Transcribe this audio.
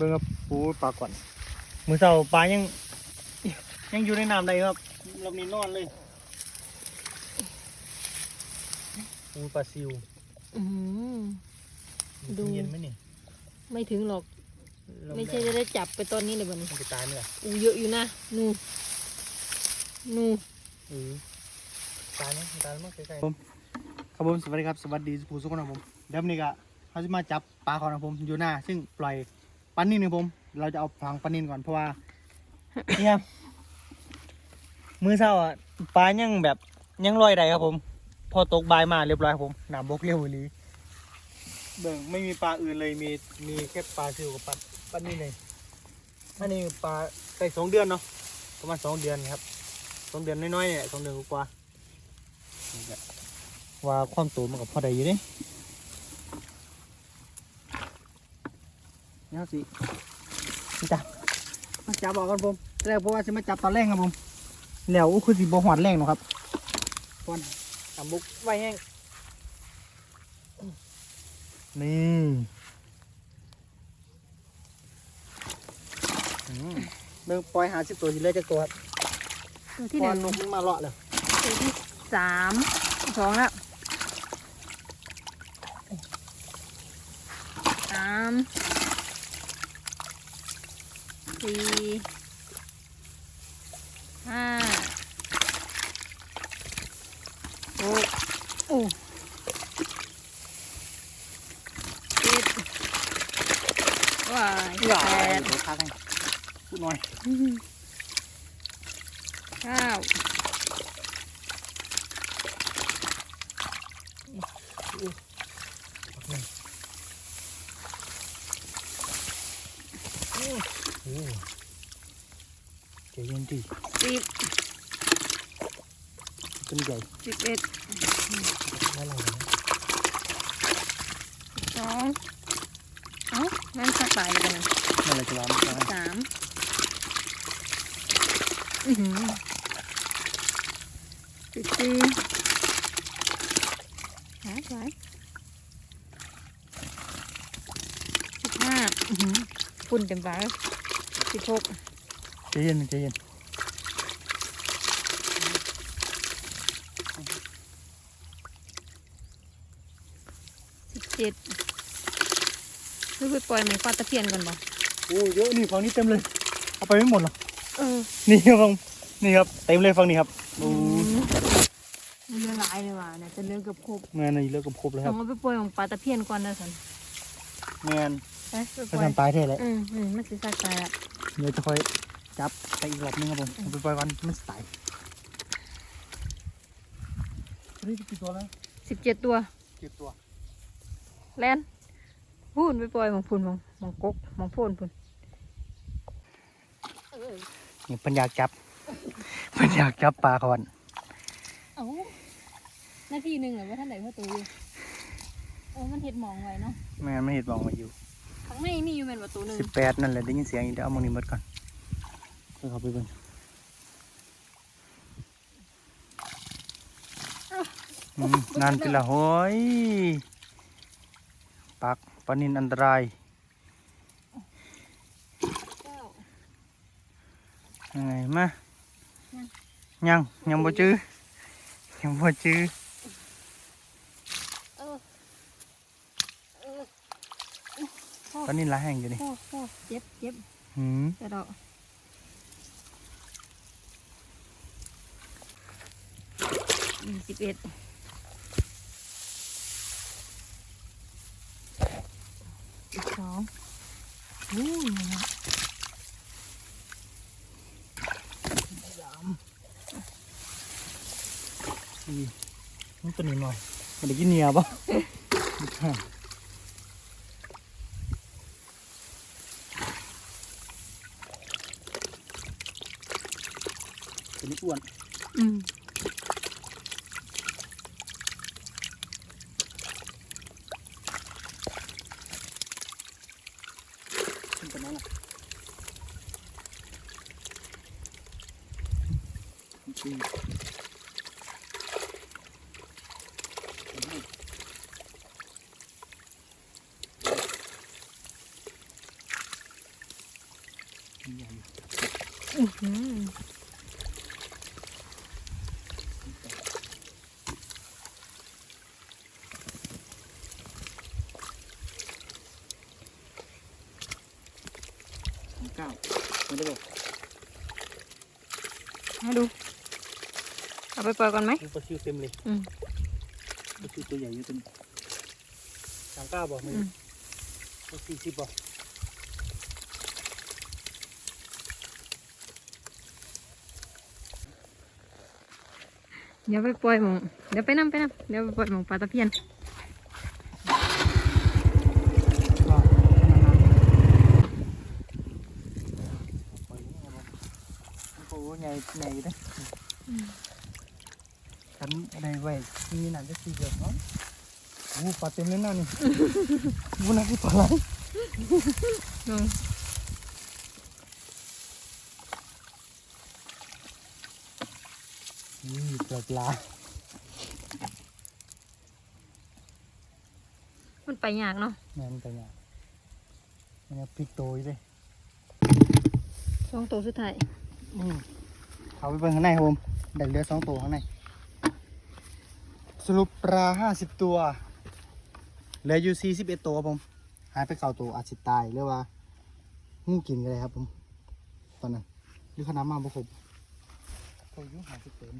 บิ่งครับปูปลาก่อนมือเสาปลายัง ยังอยู่ในน้ำได้ครับลำนี้นอนเลยปูปลาซิวอืมดู เย็นไหมนี่ไม่ถึงหรอก ลงไม่ใช่จะได้จับไปตอนนี้เลยบัดนี้มันจะตายไหมล่ะอูเยอะอยู่นะนูนูเออตายไหมตายไหมใกล้ๆผมครับผมสวัสดีครับสวัสดีผู้สุขคนของผมเดี๋ยววันนี้ก็เขาจะมาจับปลาของผมอยู่หน้า ซึ่งปล่อย ปันนินของผม เราจะเอาฝังปันนินก่อนเพราะว่าเนี่ยมือเศร้าอะปลายังแบบยังลอยได้ครับผม พอตกบายมาเรียบร้อยครับผมหนามบกเรียวอีหลีเบิ่งไม่มีปลาอื่นเลยมีมีแค่ปลาซิวกับปลาปันนินเลยอันนี้ปลาใส่สองเดือนเนาะประมาณสองเดือนครับสองเดือนน้อยๆเนี่ยสองเดือนกว่าๆนี่แหละว่าความโตมันกับพอได้อยู่เดิ เนี่ยสินี่จ้ะมาจับบอกกันผมแต่เพราะว่าจะมาจับตอนแรกครับผมแล้วคือสิบหอดแรงเนาะครับก่อนตำบุกไว้แห้งนี่อืมเบิ่งปล่อยหาสิบตัวทีเลยจากตัวครับตัวที่ที่หนนึ่นงกมันมาเลาะเลยตัวที่สามสองแล้วสาม สี่ห้าหกโอ้เจ็ดว้ายแปดพูดหน่อยเก้า ใจเย็นดิสิบเป็นใหญ่สิบเอ็ดไม่ไรนะสิบสองเอ้าแม่นสักปลายเลยกันนะไม่ไรจะร้อนจะร้อนสามอือหือสิบสี่หายไปสิบห้าอือหือปุ่นเต็มปากเลยสิบหกใจเย็นใจเย็น เจ็ดเฮ้ยไปปล่อยมันปลาตะเพียนก่อนบ่โอ้เยอะนี่ฝั่งนี้เต็มเลย เอาไปไม่หมดหรอกเออนี่ครับฝั่งนี่ครับเต็มเลยฝั่งนี้ครับโอ้มันเรือหลายเลยว่ะเนี่ยจะเลือกกับครบเงินนี่เลิกกับครบเลยคต้รัอบงเอาไปปล่อยของปลาตะเพียนก่อนนะสันเงินไปไปไปปล่อยทำตายแท้เลยอืมอืมมันสิสักตายละเดี๋ยวจะค่อยจับไปอีกรอบนึงครับผมเอาไปปล่อยก่อนมันตายนี่กี่ตัวแล้วสิบเจ็ดตัวเจ็ดตัว แลนพูนไปปล่อยหมองพูนหมองหมองกกหมองโพนพูนนี่เพันอยากจับเพันอยากจับปลาก่อนเอ้านาทีหนึ่งเหรอว่าท่านไหนพ่อตัวอยู่โอ้มันเห็ดหมองไว้เนาะแม่ไม่เห็นมองมาอยู่ข้างในมีอยู่เป็นประตูหนึ่งสิบแปดนั่นแหละได้ยินเสียงอีกเดี๋ยวเอามองนี้หมดก่อนเพื่อเข้าไปเบิ่งอืมนานติละโห้ย ปักปลานินอันตรายเก้ายังไงมายังยังบ่จื้อยังบ่จื้อเออเออปลานินหลายแห่งอยู่นี่โอ้โหเจ็บเจ็บหืมแต่ดอกยี่สิบเอ็ดสิบสอง โอ้ยนะอีมันตัวนี้หน่อยมันได้กินเนียป่ะตัวนี้อ้วน อืม ขึ้นตัวนั้นล่ะจริงอื้อหือ เก้าไม่ได้บอกมาดู เอาไปปล่อยก่อนไหมมีปลาซิวเต็มเลยอืมปลาซิวตัวใหญ่อยู่เต็มสามเก้าบอกมึงอืมปลาสี่สิบบอกเดี๋ยวไปปล่อยหมองเดี๋ยวไปนั่งไปนั่งเดี๋ยวไปปล่อยหมองปลาตะเพียน ก็ปล่อยนี่ครับ ผมโอ้โหใหญ่ใหญ่เลยอืมฉันอะไรไว้มีหนังจะสี่เดือนเนาะโอ้ปลาเต็มเลยนะนี่วูน่าที่ปลาไหลลงนี่ปลาปลามันไปยากเนาะแม่นไปเนี่ยมันจะพลิกโตอยู่เลยสองตัวสุดท้ายอืม เขาไปเบิ่งข้างในครับผมได้เหลือสองตัวข้างใน สรุปปลาห้าสิบตัว เหลืออยู่สี่สิบเอ็ดตัวครับผม หายไปเก้าตัวอาจจะตายหรือว่างูกินกันเลยครับผม ตอนนั้นหรือขนาดมาบุครบตัวยุ่หาสิบตัว